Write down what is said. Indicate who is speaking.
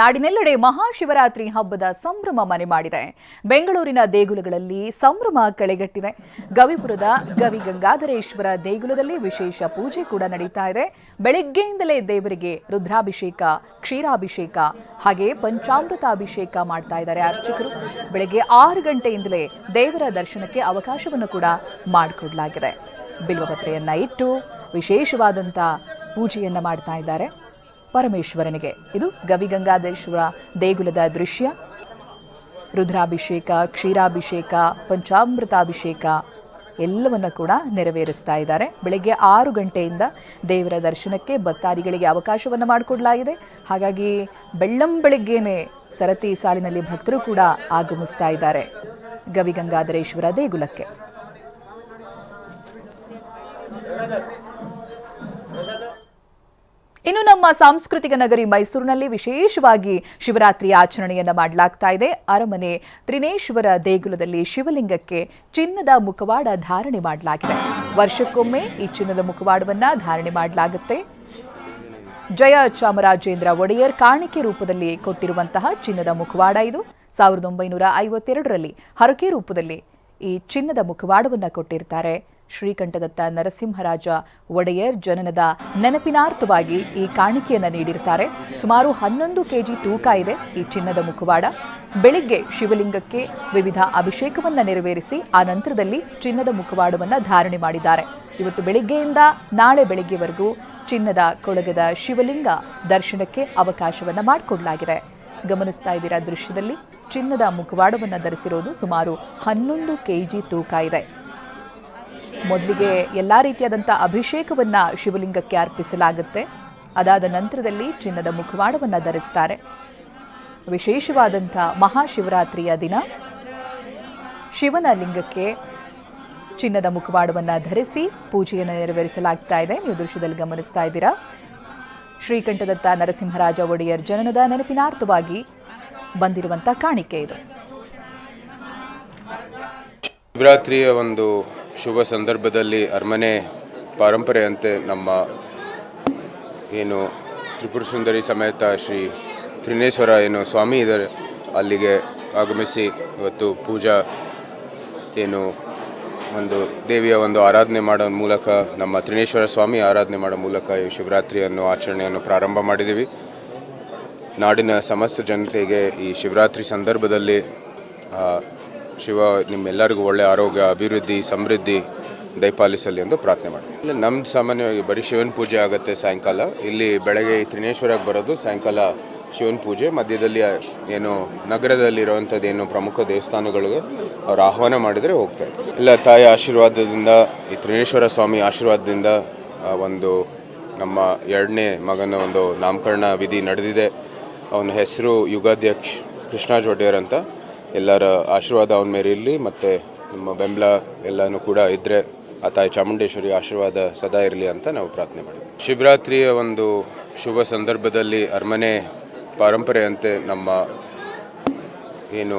Speaker 1: ನಾಡಿನೆಲ್ಲೆಡೆ ಮಹಾಶಿವರಾತ್ರಿ ಹಬ್ಬದ ಸಂಭ್ರಮ ಮನೆ ಮಾಡಿದೆ. ಬೆಂಗಳೂರಿನ ದೇಗುಲಗಳಲ್ಲಿ ಸಂಭ್ರಮ ಕಳೆಗಟ್ಟಿದೆ. ಗವಿಪುರದ ಗವಿ ಗಂಗಾಧರೇಶ್ವರ ದೇಗುಲದಲ್ಲಿ ವಿಶೇಷ ಪೂಜೆ ಕೂಡ ನಡೀತಾ ಇದೆ. ಬೆಳಗ್ಗೆಯಿಂದಲೇ ದೇವರಿಗೆ ರುದ್ರಾಭಿಷೇಕ, ಕ್ಷೀರಾಭಿಷೇಕ ಹಾಗೆ ಪಂಚಾಮೃತಾಭಿಷೇಕ ಮಾಡ್ತಾ ಇದ್ದಾರೆ ಅರ್ಚಕರು. ಬೆಳಗ್ಗೆ ಆರು ಗಂಟೆಯಿಂದಲೇ ದೇವರ ದರ್ಶನಕ್ಕೆ ಅವಕಾಶವನ್ನು ಕೂಡ ಮಾಡಿಕೊಡಲಾಗಿದೆ. ಬಿಲ್ವಪತ್ರೆಯನ್ನ ಇಟ್ಟು ವಿಶೇಷವಾದಂಥ ಪೂಜೆಯನ್ನ ಮಾಡ್ತಾ ಇದ್ದಾರೆ. ಪರಮೇಶ್ವರನಿಗೆ. ಇದು ಗವಿಗಂಗಾಧರೇಶ್ವರ ದೇಗುಲದ ದೃಶ್ಯ. ರುದ್ರಾಭಿಷೇಕ, ಕ್ಷೀರಾಭಿಷೇಕ, ಪಂಚಾಮೃತಾಭಿಷೇಕ ಎಲ್ಲವನ್ನ ಕೂಡ ನೆರವೇರಿಸ್ತಾ ಇದ್ದಾರೆ. ಬೆಳಗ್ಗೆ ಆರು ಗಂಟೆಯಿಂದ ದೇವರ ದರ್ಶನಕ್ಕೆ ಭಕ್ತಾದಿಗಳಿಗೆ ಅವಕಾಶವನ್ನು ಮಾಡಿಕೊಡಲಾಗಿದೆ. ಹಾಗಾಗಿ ಬೆಳ್ಳಂ ಬೆಳಗ್ಗೆನೆ ಸರತಿ ಸಾಲಿನಲ್ಲಿ ಭಕ್ತರು ಕೂಡ ಆಗಮಿಸ್ತಾ ಇದ್ದಾರೆ ಗವಿಗಂಗಾಧರೇಶ್ವರ ದೇಗುಲಕ್ಕೆ. ನಮ್ಮ ಸಾಂಸ್ಕೃತಿಕ ನಗರಿ ಮೈಸೂರಿನಲ್ಲಿ ವಿಶೇಷವಾಗಿ ಶಿವರಾತ್ರಿ ಆಚರಣೆಯನ್ನು ಮಾಡಲಾಗ್ತಾ ಇದೆ. ಅರಮನೆ ತ್ರಿನೇಶ್ವರ ದೇಗುಲದಲ್ಲಿ ಶಿವಲಿಂಗಕ್ಕೆ ಚಿನ್ನದ ಮುಖವಾಡ ಧಾರಣೆ ಮಾಡಲಾಗಿದೆ. ವರ್ಷಕ್ಕೊಮ್ಮೆ ಈ ಚಿನ್ನದ ಮುಖವಾಡವನ್ನ ಧಾರಣೆ ಮಾಡಲಾಗುತ್ತೆ. ಜಯ ಚಾಮರಾಜೇಂದ್ರ ಒಡೆಯರ್ ಕಾಣಿಕೆ ರೂಪದಲ್ಲಿ ಕೊಟ್ಟಿರುವಂತಹ ಚಿನ್ನದ ಮುಖವಾಡ ಇದು. ಸಾವಿರದ ಒಂಬೈನೂರ ಐವತ್ತೆರಡರಲ್ಲಿ ಹರಕೆ ರೂಪದಲ್ಲಿ ಈ ಚಿನ್ನದ ಮುಖವಾಡವನ್ನು ಕೊಟ್ಟಿರ್ತಾರೆ. ಶ್ರೀಕಂಠದತ್ತ ನರಸಿಂಹರಾಜ ಒಡೆಯರ್ ಜನನದ ನೆನಪಿನಾರ್ಥವಾಗಿ ಈ ಕಾಣಿಕೆಯನ್ನು ನೀಡಿರ್ತಾರೆ ಸುಮಾರು ಹನ್ನೊಂದು ಕೆಜಿ ತೂಕ ಇದೆ ಈ ಚಿನ್ನದ ಮುಖವಾಡ. ಬೆಳಿಗ್ಗೆ ಶಿವಲಿಂಗಕ್ಕೆ ವಿವಿಧ ಅಭಿಷೇಕವನ್ನ ನೆರವೇರಿಸಿ, ಆ ನಂತರದಲ್ಲಿ ಚಿನ್ನದ ಮುಖವಾಡವನ್ನ ಧಾರಣೆ ಮಾಡಿದ್ದಾರೆ. ಇವತ್ತು ಬೆಳಿಗ್ಗೆಯಿಂದ ನಾಳೆ ಬೆಳಿಗ್ಗೆವರೆಗೂ ಚಿನ್ನದ ಕೊಳಗದ ಶಿವಲಿಂಗ ದರ್ಶನಕ್ಕೆ ಅವಕಾಶವನ್ನ ಮಾಡಿಕೊಡಲಾಗಿದೆ. ಗಮನಿಸ್ತಾ ಇದ್ದೀರಾ ದೃಶ್ಯದಲ್ಲಿ? ಚಿನ್ನದ ಮುಖವಾಡವನ್ನು ಧರಿಸಿರೋದು ಸುಮಾರು ಹನ್ನೊಂದು ಕೆಜಿ ತೂಕ ಇದೆ. ಮೊದಲಿಗೆ ಎಲ್ಲ ರೀತಿಯಾದಂಥ ಅಭಿಷೇಕವನ್ನ ಶಿವಲಿಂಗಕ್ಕೆ ಅರ್ಪಿಸಲಾಗುತ್ತೆ. ಅದಾದ ನಂತರದಲ್ಲಿ ಚಿನ್ನದ ಮುಖವಾಡವನ್ನು ಧರಿಸ್ತಾರೆ. ವಿಶೇಷವಾದಂಥ ಮಹಾಶಿವರಾತ್ರಿಯ ದಿನ, ಶಿವನ ಲಿಂಗಕ್ಕೆ ಚಿನ್ನದ ಮುಖವಾಡವನ್ನು ಧರಿಸಿ ಪೂಜೆಯನ್ನು ನೆರವೇರಿಸಲಾಗ್ತಾ ಇದೆ. ನೀವು ದೃಶ್ಯದಲ್ಲಿ ಗಮನಿಸ್ತಾ ಇದ್ದೀರಾ? ಶ್ರೀಕಂಠದತ್ತ ನರಸಿಂಹರಾಜ ಒಡೆಯರ್ ಜನನದ ನೆನಪಿನಾರ್ಥವಾಗಿ ಬಂದಿರುವಂಥ ಕಾಣಿಕೆ ಇದು.
Speaker 2: ಶಿವರಾತ್ರಿಯ ಒಂದು ಶುಭ ಸಂದರ್ಭದಲ್ಲಿ ಅರಮನೆ ಪರಂಪರೆಯಂತೆ ನಮ್ಮ ಏನು ತ್ರಿಪುರ ಸುಂದರಿ ಸಮೇತ ಶ್ರೀ ತ್ರಿನೇಶ್ವರ ಏನು ಸ್ವಾಮಿ ಇದ್ದಾರೆ, ಅಲ್ಲಿಗೆ ಆಗಮಿಸಿ ಇವತ್ತು ಪೂಜಾ ಏನು ಒಂದು ದೇವಿಯ ಒಂದು ಆರಾಧನೆ ಮಾಡೋ ಮೂಲಕ, ನಮ್ಮ ತ್ರಿನೇಶ್ವರ ಸ್ವಾಮಿ ಆರಾಧನೆ ಮಾಡೋ ಮೂಲಕ ಈ ಶಿವರಾತ್ರಿಯನ್ನು, ಆಚರಣೆಯನ್ನು ಪ್ರಾರಂಭ ಮಾಡಿದ್ದೀವಿ. ನಾಡಿನ ಸಮಸ್ತ ಜನತೆಗೆ ಈ ಶಿವರಾತ್ರಿ ಸಂದರ್ಭದಲ್ಲಿ ಶಿವ, ನಿಮ್ಮೆಲ್ಲರಿಗೂ ಒಳ್ಳೆಯ ಆರೋಗ್ಯ, ಅಭಿವೃದ್ಧಿ, ಸಮೃದ್ಧಿ ದಯಪಾಲಿಸಲಿ ಎಂದು ಪ್ರಾರ್ಥನೆ ಮಾಡ್ತೀನಿ ಇಲ್ಲಿ ನಮ್ಮ ಸಾಮಾನ್ಯವಾಗಿ ಬರೀ ಶಿವನ ಪೂಜೆ ಆಗುತ್ತೆ ಸಾಯಂಕಾಲ. ಇಲ್ಲಿ ಬೆಳಗ್ಗೆ ತ್ರಿನೇಶ್ವರಕ್ಕೆ ಬರೋದು ಸಾಯಂಕಾಲ ಶಿವನ ಪೂಜೆ. ಮಧ್ಯದಲ್ಲಿ ಏನು ನಗರದಲ್ಲಿರುವಂಥದ್ದು ಏನು ಪ್ರಮುಖ ದೇವಸ್ಥಾನಗಳಿಗೆ ಅವ್ರು ಆಹ್ವಾನ ಮಾಡಿದರೆ ಹೋಗ್ತಾರೆ ಇಲ್ಲ, ತಾಯಿ ಆಶೀರ್ವಾದದಿಂದ, ಈ ತ್ರಿನೇಶ್ವರ ಸ್ವಾಮಿ ಆಶೀರ್ವಾದದಿಂದ ಒಂದು ನಮ್ಮ ಎರಡನೇ ಮಗನ ಒಂದು ನಾಮಕರಣ ವಿಧಿ ನಡೆದಿದೆ. ಅವನ ಹೆಸರು ಯುಗಾಧ್ಯಕ್ಷ ಕೃಷ್ಣಾಜ್ ಒಡೆಯರ್ ಅಂತ. ಎಲ್ಲರ ಆಶೀರ್ವಾದ ಅವನ ಮೇಲೆ ಇರಲಿ, ಮತ್ತು ನಮ್ಮ ಬೆಂಬಲ ಎಲ್ಲನೂ ಕೂಡ ಇದ್ದರೆ ಆ ತಾಯಿ ಚಾಮುಂಡೇಶ್ವರಿ ಆಶೀರ್ವಾದ ಸದಾ ಇರಲಿ ಅಂತ ನಾವು ಪ್ರಾರ್ಥನೆ ಮಾಡಿದ್ವಿ. ಶಿವರಾತ್ರಿಯ ಒಂದು ಶುಭ ಸಂದರ್ಭದಲ್ಲಿ ಅರಮನೆ ಪರಂಪರೆಯಂತೆ ನಮ್ಮ ಏನು